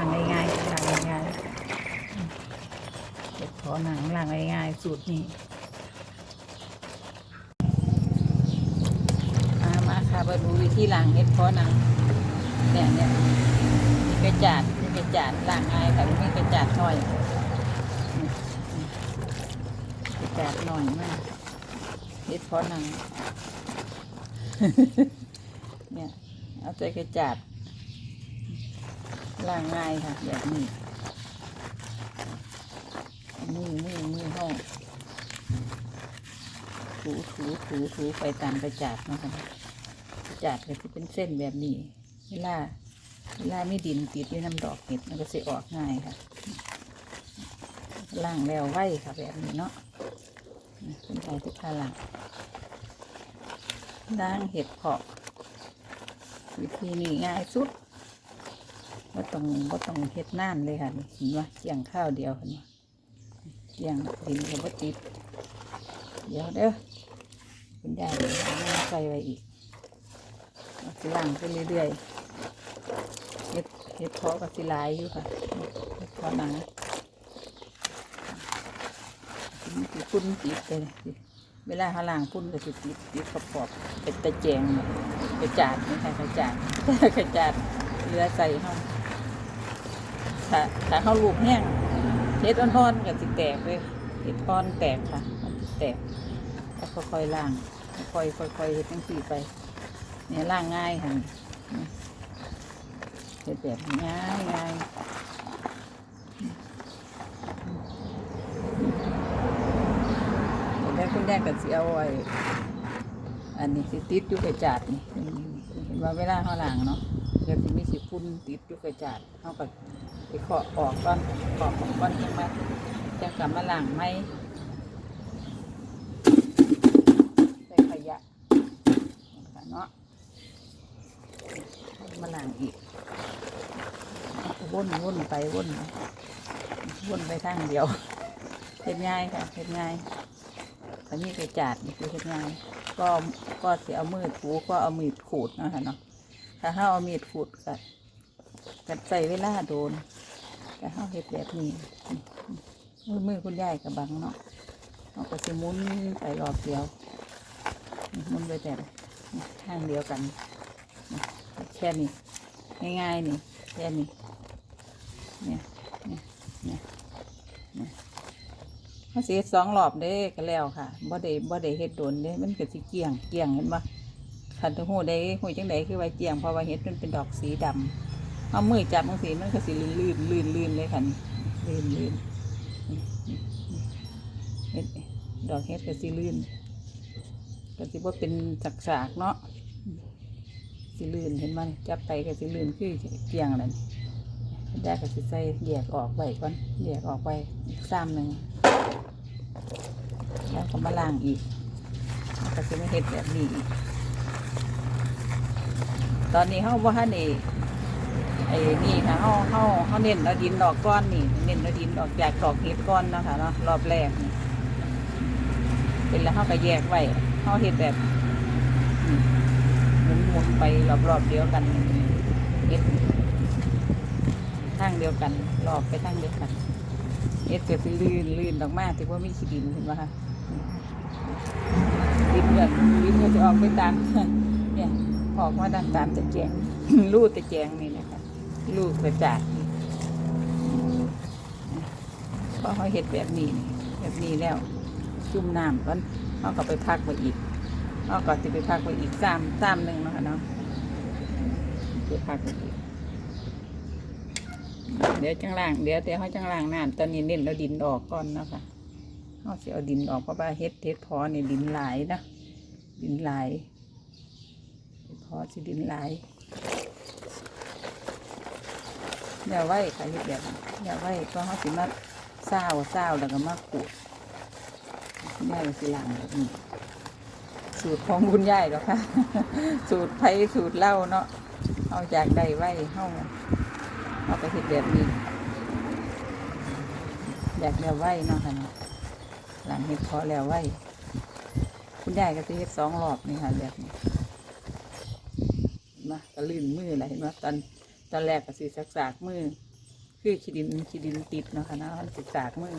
างง่ายๆล้างง่ายๆเห็ดเพอหนังล้างง่ายๆสูตรนี้มามาค่ะมาดูวิธีล้างเห็ดพอหนังเนี่ยเนี่ยมีกระจาดมีกระจาดล้างง่ายค่ะมีกระจาดหน่อยกระจาดหน่อยมากเห็ดพอหนังเนี่ยเอาใจกระจาด ล้างง่ายค่ะ แบบนี้มือมือมือห้องถูถูถูถูไปตามกระจาดนะคะกระจาดก็จะเป็นเส้นแบบนี้เวลาเวลาไม่ดินติดด้วยน้ำดอกเห็ดมันก็จะออกง่ายค่ะล่างแล้วไว้ค่ะแบบนี้เนาะเป็นใจที่พาล่างล้างเห็ดเพาะวิธีนี้ง่ายสุด ว่ต้องว่ต้องเฮ็ดน่านเลยค่ะเห็นว่าเกี่ยงข้าวเดียวเห็นว่าเกี่ยงดินก็บ่ติดเดี๋ยวเด้อคุณยายเอาใส่ไว้อีกเอาสิล่างไปเรื่อยๆเฮ็ดเฮ็ดเพาะกับสิลายอยู่ค่ะเฮ็ดเพาะหนังสีพุ่นติดไปเลยเวลาเขาล่างพุ่นก็สิติดติดขอบๆเป็นตะแจงเนี่ยกระจาดนี่ค่ะกระจาดกระจาดเรือใส่ห้อง ถ้าถ้าเขาลูกแห้งเฮ็ดอ่อนๆกับสิแตกเลยเฮ็ดอ่อนแตกค่ะ มันแตกแล้วค่อยๆล่าง ค่อยๆค่อยๆเฮ็ดทั้งสี่ไป เนี่ยล่างง่ายค่ะนี่เฮ็ดแบบง่ายง่ายแล้วคุณแดงกับเสียวไว้อันนี้สิติดอยู่กระจาดนี่เห็นว่าเวลาเขาล้างเนาะเดี๋ยวสิมีสิพุ่นติดอยู่กระจาดเขาก็ ไปเคาะออกก่อนเคาะออกก่อนยังมาจะกลับมาหล้างไหมใส่ขยะเนาะมาหล้างอีกวนวนไปวนวนไปทางเดียวเห็นง่ายค่ะเห็นง่ายอันนี้กระจาดนี่คือเห็นง่าย ก็ก็เสียเอามือถูก็เอามีดขูดนะคะเนาะถ้าห้าเอามีดขูดก็กัใส่เวลาโดน แต่ห้าเห็ดแบบนี้มือมือคุณยายกับบังเนาะเอาก็สิมุนไปรอบเดียวมุนไปแต่ข้างเดียวกันแค่นี้ง่ายๆนี่แค่นี้เนี่ยเนี่ยเนี่ยเขาเสียสองรอบเด้ก็แล้วค่ะบ่ได้บ่ได้เฮ็ดโดนเด้มันก็สิเกี่ยงเกี่ยงเห็นปะคันหูได้หูจังไดคือว่าเกี่ยงเพราะว่าเฮ็ดมันเป็นดอกสีดำ เอามือจับบางสีมันก็สิลื่นลื่นลื่นลื่นเลยค่ะนี่ลื่นลื่นเฮ็ดดอกเฮ็ดก็สิลื่นก็สิบ่าเป็นสักสากๆเนาะสิลื่นเห็นมันจับไปก็สิลื่นคือเกี่ยงนั่นได้ก็สิใส่แยกออกไว้ก่อนแยกออกไปอีกซ้ำหนึ่งแล้วก็มาล้างอีกก็จะไม่เห็ดแบบนี้ตอนนี้เขาว่านี่ ไอ้นี่ค่ะเขาเขาเขาเน้นเอาดินดอกก้อนนี่ เน้นเอาดินดอกจากดอกเห็ดก้อนนะคะเนาะรอบแรกนี่เป็นแล้วเขาก็แยกไว้เขาเห็ดแบบหมุนหมุนไปรอบๆเดียวกันเห็ดทางเดียวกันรอบไปทางเดียวกันเอ็ดเกิดลื่นลื่นออกมาที่ว่ามีขี้ดินเห็นไหมคะดินเกิดดินก็จะออกไปตามเนี่ยออกมาตามตามตะแจงรูดตะแจงนี่ นะคะรูดกระจาดนี่เพราะเขาเห็ดแบบนี้ แบบนี้แล้ว จุ่มน้ำก่อนเขาก็ไปพักไว้อีกเขาก็จะไปพักไว้อีกสามสามหนึ่งนะคะเนาะไปพักไว้อีกเดี๋ยวจังล่างเดี๋ยวแต่เขาจังล่างน้ำตอนนี้เน้นเราดินออกก่อนนะคะเขาจะเอาดินออกเพราะว่าเฮ็ดเฮ็ดพอเนี่ยดินไหลนะดินไหลเฮ็ดพอสิดินไหลายเดี๋ยวไว้ค่ะเฮ็ดแบบนี้เดี๋ยวไว้ก็เขาสิมาเศร้าเศร้าแล้วก็มาขูดแม่ก็สิล่างแบบนี้สูตรของคุณยายหรอคะสูตรไผ่สูตรเหล้าเนาะเอาจากใดไว้เฮาเอาไปเห็ดแบบนี้อยากแล้วไหวเนาะค่ะเนาะหลังเห็ดพอแล้วไหวคุณยายก็จะเห็ดสองรอบนี่ค่ะแบบนี้นไหมาก็ลื่นมือไรเห็นไหมาตอน ตอนแรกก็สีสักสากๆมือ คือขีดินขีดินติดเนาะค่ะนะมันสิสากมือ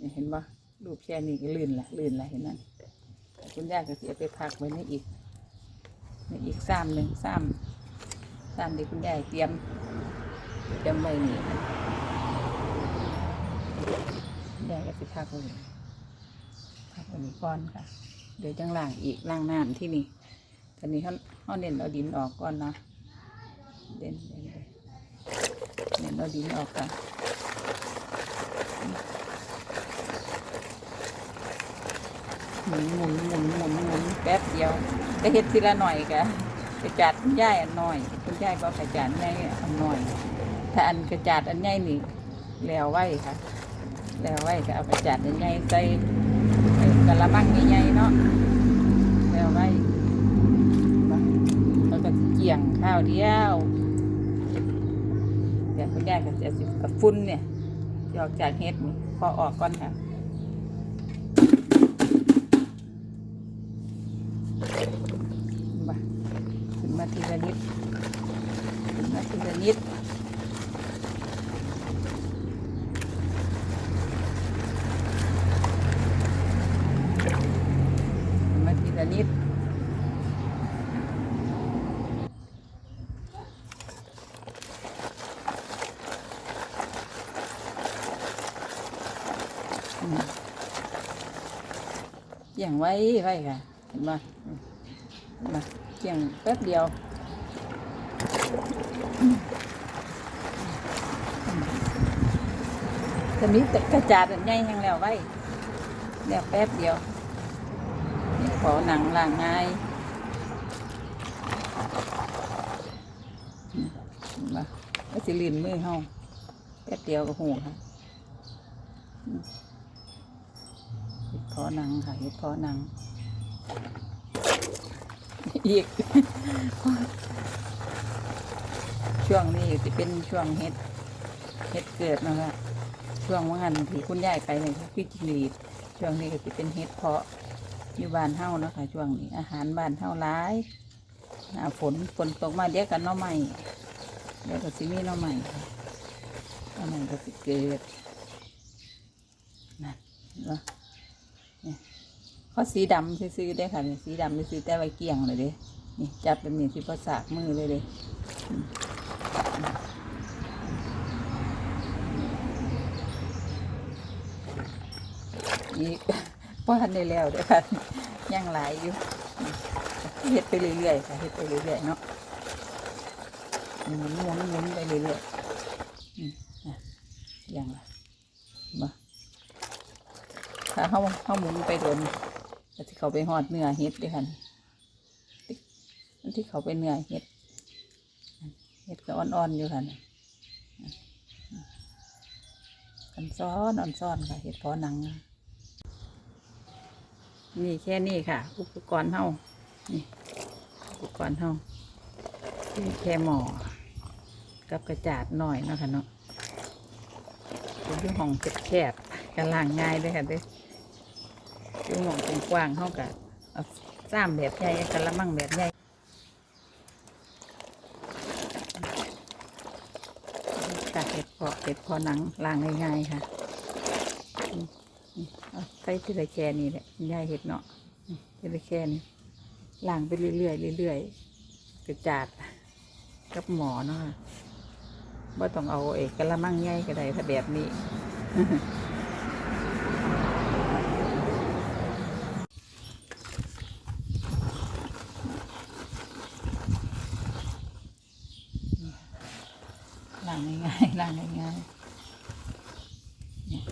นี่เห็นบ่รูปแค่นี้ก็ลื่นละลื่นละเห็นนั่นคุณย่าก็เสียไปพักไว้ในอีกในอีกซ้ำหนึ่งซ้ำซ้ำที่คุณย่าเตรียมเตรียมไว้นี่คุณย่าก็สิพักไว้นี่พักไว้นี่ก่อนค่ะ เดี๋ยวจังล่างอีกล่างน้ำที่นี่ตอนนี้เขาเขาเน้นเอาดินออกก่อนนะ เด่นเด่นเด่นเน้นเอาดินออกก่อนหมุนหมุนหมุนหมุนหมุนแป๊บเดียวจะเฮ็ดทีละหน่อยกะกระจาดคุณย่ายอันหน่อยคุณย่ายก็กระจาดใหญ่อันหน่อย ถ้าอันกระจาดอันใหญ่นี่แล้วไว้ค่ะ แล้วไว้ก็เอากระจาดอันใหญ่ใส่กะละมังใหญ่ๆเนาะแล้วไว้แล้วก็เกี่ยงข้าวเดียว ดี๋ยวคุณยายก็จะสิกับฟุ้นเนี่ยที่อกจากเฮ็ดนี่พอออกก่อนค่ะมาขึ้นมาทีละนิดขึ้นมาทีละนิดขึ้นมาทีละนิด อืมเกี่ย งไว้ไว้ค่ะ เห็นไหมมาเกี่ยงแป๊บเดียวต่นี้แต่กระจาดอันใหญ่ยังแล้วไว้แล้วแป๊บเดียวนี่ขอหนังล่างง่ายมเห็นมาก็สิลินมือเฮาแป๊บเดียวก็หูค่ะาะนังค่ะเห็ดเพาะนังอีก ช่วงนี้จะเป็นช่วงเห็ดเห็ดเกิดนะคะช่วงว่างานที่คุณยายไปเนี่ยคือจิงหรีดช่วงนี้ก็จะเป็นเห็ดเพาะอยู่บ้านเฮ้านะคะช่วงนี้อาหารบ้านเฮ้าร้ายหาฝนฝนตกมาเดี๋ยวกันน้อใหม่เดี๋ยวก็สิมีหน้อใหม่น้อใหม่ก็สิเกิดนั่นเห็นปะเขาสีดำซื้อๆได้ค่ะนี่สีดำซื้อแต่ไว้เกี่ยงเลยเด้นี่จับเป็นนี่ที่พอสากมือเลยเด้อืมอีกป้านได้แล้วเด้ค่ะยังหลายอยู่เฮ็ดไปเรื่อยๆค่ะเฮ็ดไปเรื่อยๆเนาะหมุนหมุนหมุนไปเรื่อยๆอืมอะยังละมา ถ้าเขาเขาหมุนไปโดนที่เขาไปหอดเนื้อเฮ็ดด้วยกันอันที่เขาไปเนื้อเฮ็ดเฮ็ดก็อ่อนๆอยู่ค่ะน่ะกันซ้อนอ่อนซ้อนค่ะเฮ็ดพอหนัง นี่แค่นี้ค่ะ อุปกรณ์เฮานี่อุปกรณ์เฮานี่แค่หมอกับกระจาดหน่อยนะค่ะเนาะเป็นเรื่องของแคบๆกันล่างง่ายด้วยค่ะเด้อ คือหมองเป็นกว้างเท่ากับเอาซ้ำแบบใหญ่กระมังแบบใหญ่ตัดเห็ดเพาะเห็ดพอหนังล้างง่ายๆค่ะเอาใส่ทีละแค่นี้แหละย่ายเห็ดเนาะนี่ทีละแค่นี้ล้างไปเรื่อยๆเรื่อยๆกระจาดกับหมอเนาะว่าต้องเอาเอกกระมังใหญ่ก็ได้ถ้าแบบนี้ ล้างง่ายๆล้างง่ายๆเนี่ย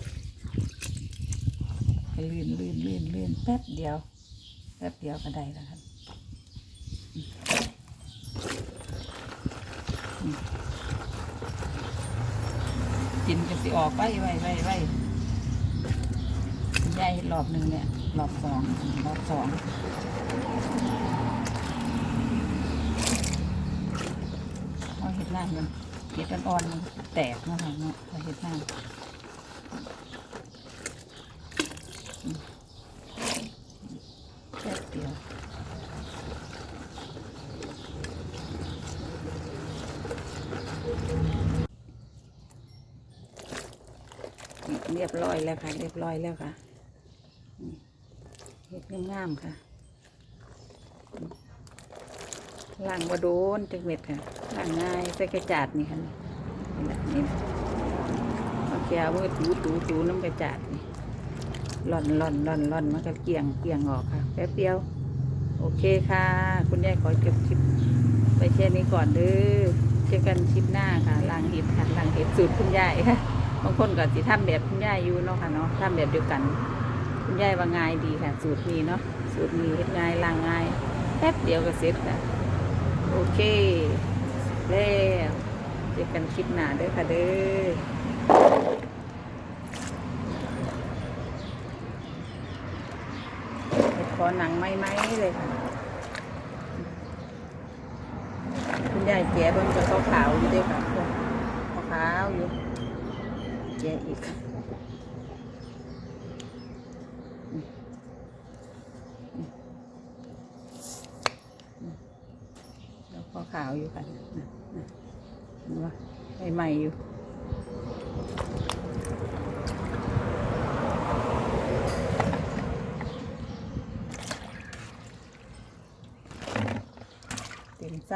ให้ลื่นลื่นลื่นลื่นแป๊บเดียว แป๊บเดียวก็ได้แล้วครับอืมกินก็สิออกไปไว้ไว้ไว้ยายเฮ็ดรอบหนึ่งเนี่ยรอบสองรอบสองเอาเห็ดหน้ำมันเห็ดอ่อนๆมันแตกนะคะเนาะเห็ดหน้ำอืม แค่เดียวเรียบร้อยแล้วค่ะ เรียบร้อยแล้วค่ะเห็ดงามค่ะล้างบโดนจังเม็ดค่ะล้างง่ายใส่กระจาดนี่ค่ะนี่แหละนี่เอาแก้วมือถูถูถูน้ำกระจาดนี่ หล่อนหล่อนหล่อนหล่อนมันก็เกี่ยงเกี่ยงออกค่ะ แป๊บเดียว โอเคค่ะ คุณยายขอจบคลิปไปแค่นี้ก่อนเด้อเจอกันคลิปหน้าค่ะลางเห็ดค่ะลางเห็ดสูตรคุณยายค่ะบางคนก็สิทำแบบคุณยายอยู่เนาะค่ะเนาะทำแบบเดียวกัน คุณยายว่าง่ายดีค่ะ สูตรนี้เนาะสูตรนี้เฮ็ดง่ายลางง่ายแป๊บเดียวก็เสร็จค่ะโอเคแล้วเจอกันคลิปหน้าเด้อค่ะเด้อเฮ็ด ขอหนังไม้ไม้เลยค่ะคุณยายแกะเบิ่งจะขาวอยู่เด้อค่ะขาวอยู่แกะอีกแล้วพอขาวอยู่ค่ะนะนะเห็นว่าใหม่ๆอยู่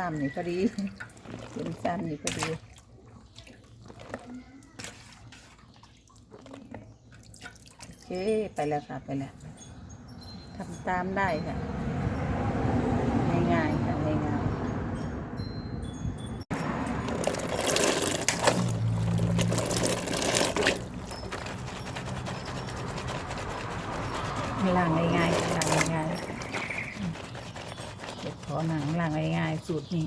ซ้ำนี่พอดีเต็มซ้ำนี่พอดีโอเคไปแล้วค่ะไปแล้วทำตามได้ค่ะง่ายๆค่ะ ๆค่ะล่างง่ายๆเดี๋ยวขอหนังล่างง่ายๆสูตรนี้